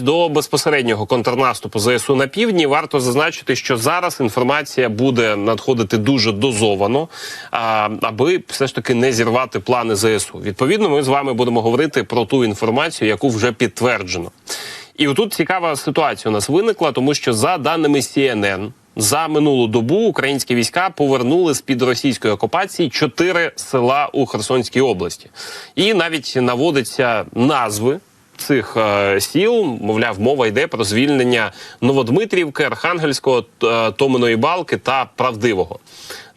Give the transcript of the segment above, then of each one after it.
До безпосереднього контрнаступу ЗСУ на півдні варто зазначити, що зараз інформація буде надходити дуже дозовано, аби все ж таки не зірвати плани ЗСУ. Відповідно, ми з вами будемо говорити про ту інформацію, яку вже підтверджено. І отут цікава ситуація у нас виникла, тому що за даними CNN, за минулу добу українські війська повернули з під російської окупації чотири села у Херсонській області, і навіть наводиться назви цих е, сіл, мовляв, мова йде про звільнення Новодмитрівки, Архангельського, е, Томиної Балки та Правдивого.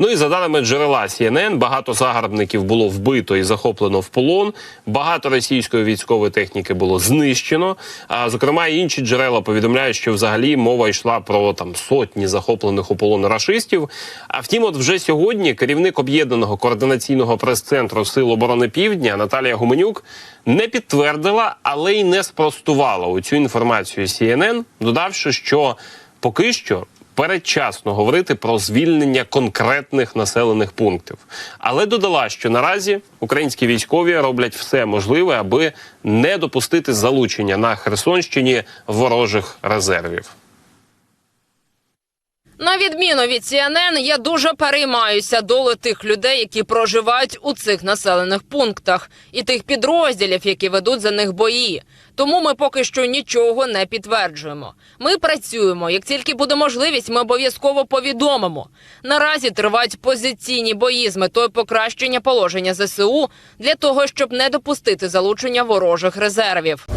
Ну і за даними джерела CNN, багато загарбників було вбито і захоплено в полон. Багато російської військової техніки було знищено. А зокрема, інші джерела повідомляють, що взагалі мова йшла про там сотні захоплених у полон рашистів. А втім, от вже сьогодні керівник об'єднаного координаційного прес-центру Сил оборони Півдня Наталія Гуменюк не підтвердила, але й не спростувала у цю інформацію CNN, додавши, що поки що передчасно говорити про звільнення конкретних населених пунктів, але додала, що наразі українські військові роблять все можливе, аби не допустити залучення на Херсонщині ворожих резервів. На відміну від CNN, я дуже переймаюся долею тих людей, які проживають у цих населених пунктах, і тих підрозділів, які ведуть за них бої. Тому ми поки що нічого не підтверджуємо. Ми працюємо. Як тільки буде можливість, ми обов'язково повідомимо. Наразі тривають позиційні бої з метою покращення положення ЗСУ для того, щоб не допустити залучення ворожих резервів.